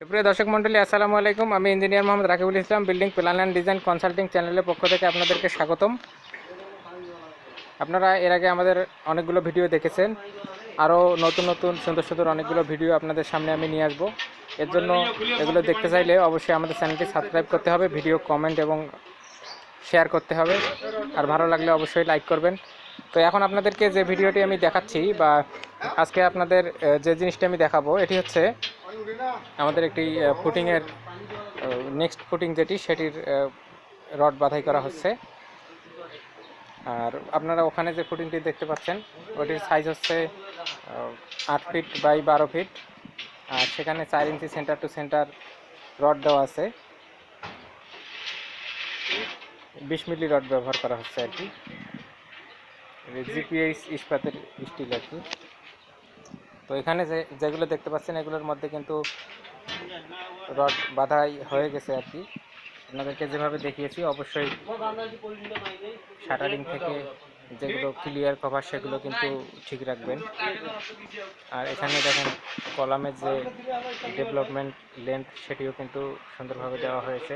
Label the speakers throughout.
Speaker 1: সুপ্রিয় দর্শক মন্ডলী আসসালামু আলাইকুম। আমি engineer Mohammad Rakibul Islam, building plan and design consulting চ্যানেলের পক্ষ থেকে আপনাদেরকে স্বাগতম। আপনারা এর আগে আমাদের অনেকগুলো ভিডিও দেখেছেন। আরও নতুন নতুন, সুন্দর সুন্দর অনেকগুলো ভিডিও আপনাদের সামনে আমি নিয়ে আসব। এর জন্য এগুলো দেখতে চাইলে অবশ্যই আমাদের চ্যানেলটি সাবস্ক্রাইব করতে হবে, ভিডিও কমেন্ট এবং শেয়ার করতে হবে। আর ভালো লাগলে অবশ্যই লাইক করবেন। তো এখন আপনাদেরকে যে ভিডিওটি আমি দেখাচ্ছি বা আজকে আপনাদের যে জিনিসটা আমি দেখাবো, এটি হচ্ছে আমাদের একটি ফুটিংয়ের নেক্সট ফুটিং যেটি, সেটির রড বাধাই করা হচ্ছে। আর আপনারা ওখানে যে ফুটিংটি দেখতে পাচ্ছেন, ওটির সাইজ হচ্ছে আট ফিট বাই বারো ফিট আর সেখানে চার inch centre to centre rod দেওয়া আছে। বিশ মিলি রড ব্যবহার করা হচ্ছে আর কি। জিপিএইচ ইস্পাতের স্টিল আর কি। তো এখানে যে, যেগুলো দেখতে পাচ্ছেন, এগুলোর মধ্যে কিন্তু রড বাধাই হয়ে গেছে আর কি। আপনাদেরকে যেভাবে দেখিয়েছি, অবশ্যই শাটারিং থেকে যেগুলো ক্লিয়ার কভার সেগুলো কিন্তু ঠিক রাখবেন। আর এখানে দেখেন, কলামের যে ডেভেলপমেন্ট লেন্থ সেটিও কিন্তু সুন্দরভাবে দেওয়া হয়েছে।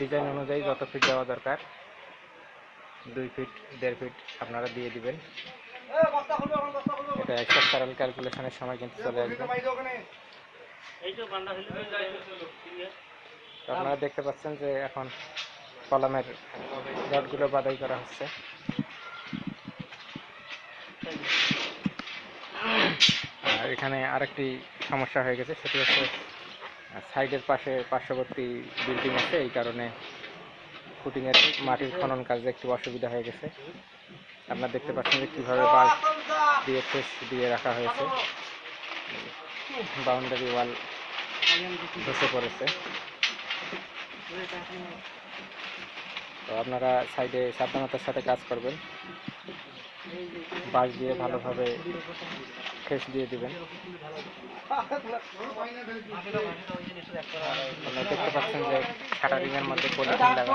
Speaker 1: ডিজাইন অনুযায়ী যত ফিট দেওয়া দরকার, দুই ফিট দেড় ফিট আপনারা দিয়ে দিবেন। এটা স্ট্রাকচারাল ক্যালকুলেশনের সময় কিন্তু চলে আসবে। আপনারা দেখতে পাচ্ছেন যে এখন কলামের রডগুলো বাদাই করা হচ্ছে। আর এখানে আরেকটি সমস্যা হয়ে গেছে, সেটি হচ্ছে সাইডের পাশে পার্শ্ববর্তী বিল্ডিং আছে, এই কারণে ফুটিংয়ের মাটির খনন কাজে একটু অসুবিধা হয়ে গেছে। আপনারা দেখতে পাচ্ছেন যে কীভাবে বাঁশ দিয়ে ফেস দিয়ে রাখা হয়েছে। বাউন্ডারি ওয়াল ধসে পড়েছে। তো আপনারা সাইডে সাবধানতার সাথে কাজ করবেন। বাঁশ দিয়ে ভালোভাবে ফেস দিয়ে দিবেন। আপনারা দেখতে পাচ্ছেন যে শাটারিং এর মধ্যে পলিথিন লাগানো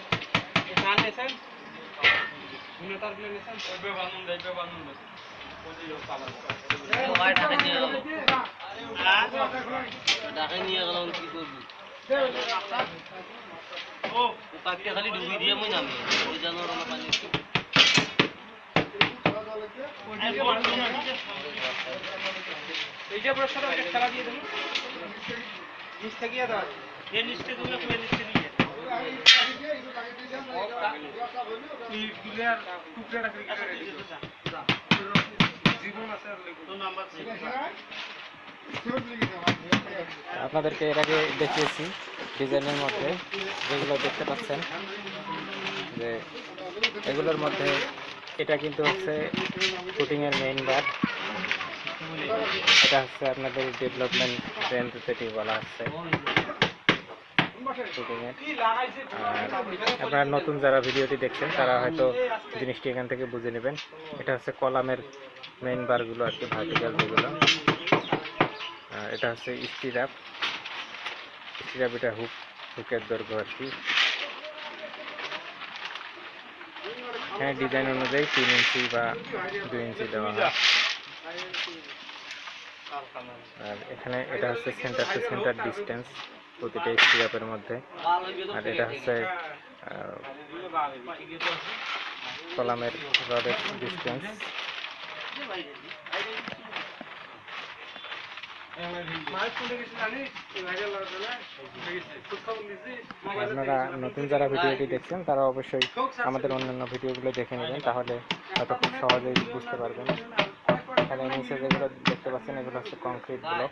Speaker 2: ঢাকায় নিয়ে গেলাম কি করবি? ও। কাককে খালি ডুবি দিয়ে মই নামি। ওই জানোর আমার পানি
Speaker 1: আপনাদেরকে এর আগে দেখিয়েছি ডিজাইনের মধ্যে যেগুলো দেখতে পাচ্ছেন, যে এগুলোর মধ্যে এটা কিন্তু হচ্ছে শুটিংয়ের মেইন বার এটা হচ্ছে আপনাদের ডেভেলপমেন্ট ট্রেন্ড যেটি বলা হচ্ছে। আর আপনারা নতুন যারা ভিডিওটি দেখছেন, তারা হয়তো জিনিসটি এখান থেকে বুঝে নেবেন। এটা হচ্ছে কলামের মেইন বারগুলো আর কি ভার্টিক্যাল যেগুলো। এটা হচ্ছে স্টিরাপ। স্টিরাপ এটা হুক হুকের দৈর্ঘ্য আর কি। হ্যাঁ ডিজাইন অনুযায়ী তিন ইঞ্চি বা দুই ইঞ্চি দেওয়া হয়। আর এখানে এটা হচ্ছে সেন্টার টু সেন্টার ডিস্টেন্স প্রতিটা স্টিরাপের মধ্যে। আর এটা হচ্ছে কলামের রডের ডিস্টেন্স আপনারা নতুন যারা ভিডিওটি দেখছেন, তারা অবশ্যই আমাদের অন্যান্য ভিডিওগুলো দেখে নেবেন, তাহলে হয়তো খুব সহজেই বুঝতে পারবেন। এখানে নিচে যেগুলো দেখতে পাচ্ছেন, এগুলো হচ্ছে কংক্রিট ব্লক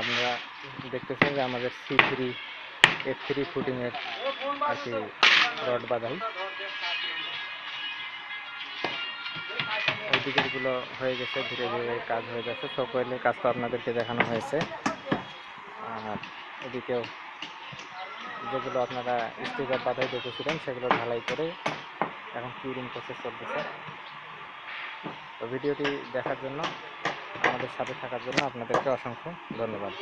Speaker 1: আপনারা দেখতেছেন যে আমাদের সি থ্রি এফ থ্রি ফুটিংয়ের কি রড বাঁধাই। ওই হয়ে গেছে, ধীরে ধীরে কাজ হয়ে যাচ্ছে সকলের কাজ তো আপনাদেরকে দেখানো হয়েছে। আর এদিকেও যেগুলো আপনারা স্টিকার বাধাই দেখেছিলেন, সেগুলো ঢালাই করে এখন কিউরিং প্রসেস চলতেছে। তো ভিডিওটি দেখার জন্য, আমাদের সাথে থাকার জন্য আপনাদেরকে অসংখ্য ধন্যবাদ।